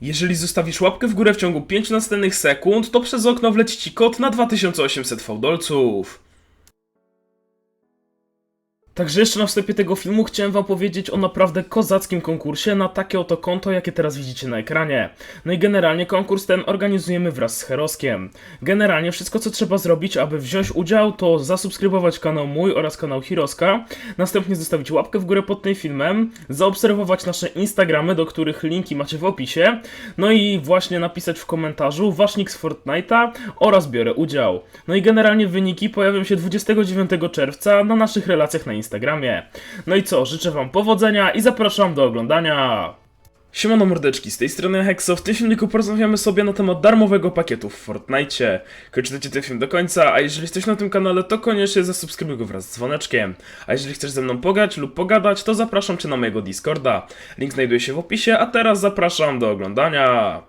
Jeżeli zostawisz łapkę w górę w ciągu 5 następnych sekund, to przez okno wleci ci kod na 2800 fałdolców. Także jeszcze na wstępie tego filmu chciałem wam powiedzieć o naprawdę kozackim konkursie na takie oto konto, jakie teraz widzicie na ekranie. No i generalnie konkurs ten organizujemy wraz z Heroskiem. Generalnie wszystko co trzeba zrobić, aby wziąć udział, to zasubskrybować kanał mój oraz kanał Hiroska, następnie zostawić łapkę w górę pod tym filmem, zaobserwować nasze Instagramy, do których linki macie w opisie, no i właśnie napisać w komentarzu wasz nick z Fortnite'a oraz biorę udział. No i generalnie wyniki pojawią się 29 czerwca na naszych relacjach na Instagramie. No i co, życzę wam powodzenia i zapraszam do oglądania. Siemano mordeczki, z tej strony Hexo. W tym filmiku porozmawiamy sobie na temat darmowego pakietu w Fortnite. Kończycie ten film do końca, a jeżeli jesteś na tym kanale, to koniecznie zasubskrybuj go wraz z dzwoneczkiem. A jeżeli chcesz ze mną pogać lub pogadać, to zapraszam cię na mojego Discorda. Link znajduje się w opisie, a teraz zapraszam do oglądania.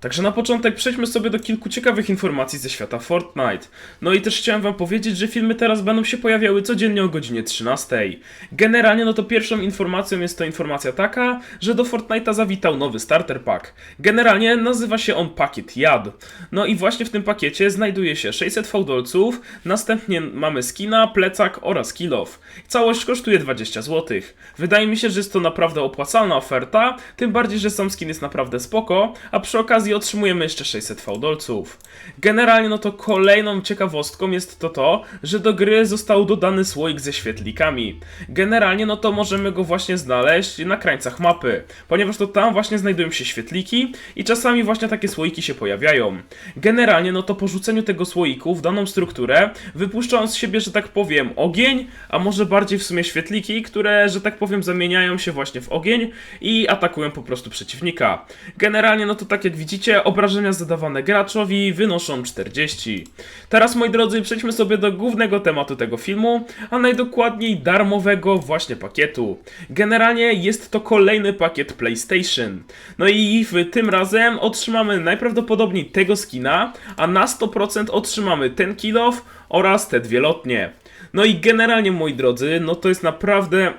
Także na początek przejdźmy sobie do kilku ciekawych informacji ze świata Fortnite. No i też chciałem wam powiedzieć, że filmy teraz będą się pojawiały codziennie o godzinie 13. Generalnie no to pierwszą informacją jest to informacja taka, że do Fortnite'a zawitał nowy starter pack. Generalnie nazywa się on pakiet JAD. No i właśnie w tym pakiecie znajduje się 600 fałdolców, następnie mamy skina, plecak oraz kill off. Całość kosztuje 20 zł. Wydaje mi się, że jest to naprawdę opłacalna oferta, tym bardziej, że sam skin jest naprawdę spoko, a przy okazji otrzymujemy jeszcze 600 fałdolców. Generalnie no to kolejną ciekawostką jest to to, że do gry został dodany słoik ze świetlikami. Generalnie no to możemy go właśnie znaleźć na krańcach mapy, ponieważ to tam właśnie znajdują się świetliki i czasami właśnie takie słoiki się pojawiają. Generalnie no to po rzuceniu tego słoiku w daną strukturę wypuszcza on z siebie, że tak powiem, ogień, a może bardziej w sumie świetliki, które, że tak powiem, zamieniają się właśnie w ogień i atakują po prostu przeciwnika. Generalnie no to tak jak widzicie, obrażenia zadawane graczowi wynoszą 40. Teraz moi drodzy, przejdźmy sobie do głównego tematu tego filmu, a najdokładniej darmowego właśnie pakietu. Generalnie jest to kolejny pakiet PlayStation. No i w tym razem otrzymamy najprawdopodobniej tego skina, a na 100% otrzymamy ten kill off oraz te dwie lotnie. No i generalnie moi drodzy, no to jest naprawdę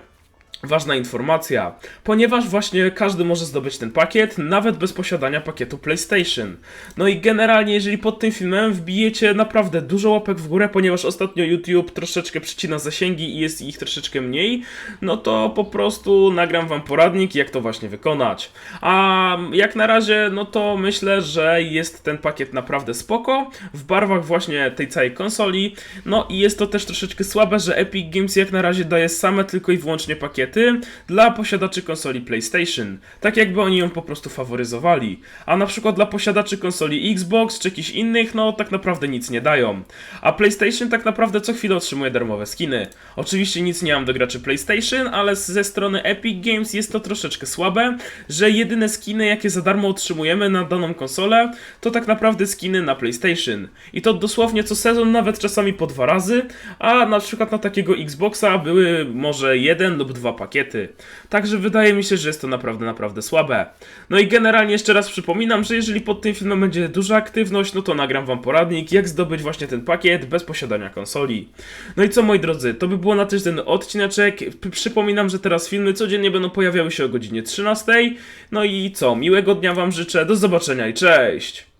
Ważna informacja, ponieważ właśnie każdy może zdobyć ten pakiet, nawet bez posiadania pakietu PlayStation. No i generalnie, jeżeli pod tym filmem wbijecie naprawdę dużo łapek w górę, ponieważ ostatnio YouTube troszeczkę przycina zasięgi i jest ich troszeczkę mniej, no to po prostu nagram wam poradnik, jak to właśnie wykonać. A jak na razie, no to myślę, że jest ten pakiet naprawdę spoko, w barwach właśnie tej całej konsoli, no i jest to też troszeczkę słabe, że Epic Games jak na razie daje same tylko i wyłącznie pakiety dla posiadaczy konsoli PlayStation, tak jakby oni ją po prostu faworyzowali. A na przykład dla posiadaczy konsoli Xbox czy jakichś innych, no tak naprawdę nic nie dają. A PlayStation tak naprawdę co chwilę otrzymuje darmowe skiny. Oczywiście nic nie mam do graczy PlayStation, ale ze strony Epic Games jest to troszeczkę słabe, że jedyne skiny jakie za darmo otrzymujemy na daną konsolę, to tak naprawdę skiny na PlayStation. I to dosłownie co sezon, nawet czasami po dwa razy, a na przykład na takiego Xboxa były może jeden lub dwa pakiety. Także wydaje mi się, że jest to naprawdę, naprawdę słabe. No i generalnie jeszcze raz przypominam, że jeżeli pod tym filmem będzie duża aktywność, no to nagram wam poradnik, jak zdobyć właśnie ten pakiet bez posiadania konsoli. No i co moi drodzy, to by było na tyle ten odcineczek. Przypominam, że teraz filmy codziennie będą pojawiały się o godzinie 13. No i co, miłego dnia wam życzę, do zobaczenia i cześć!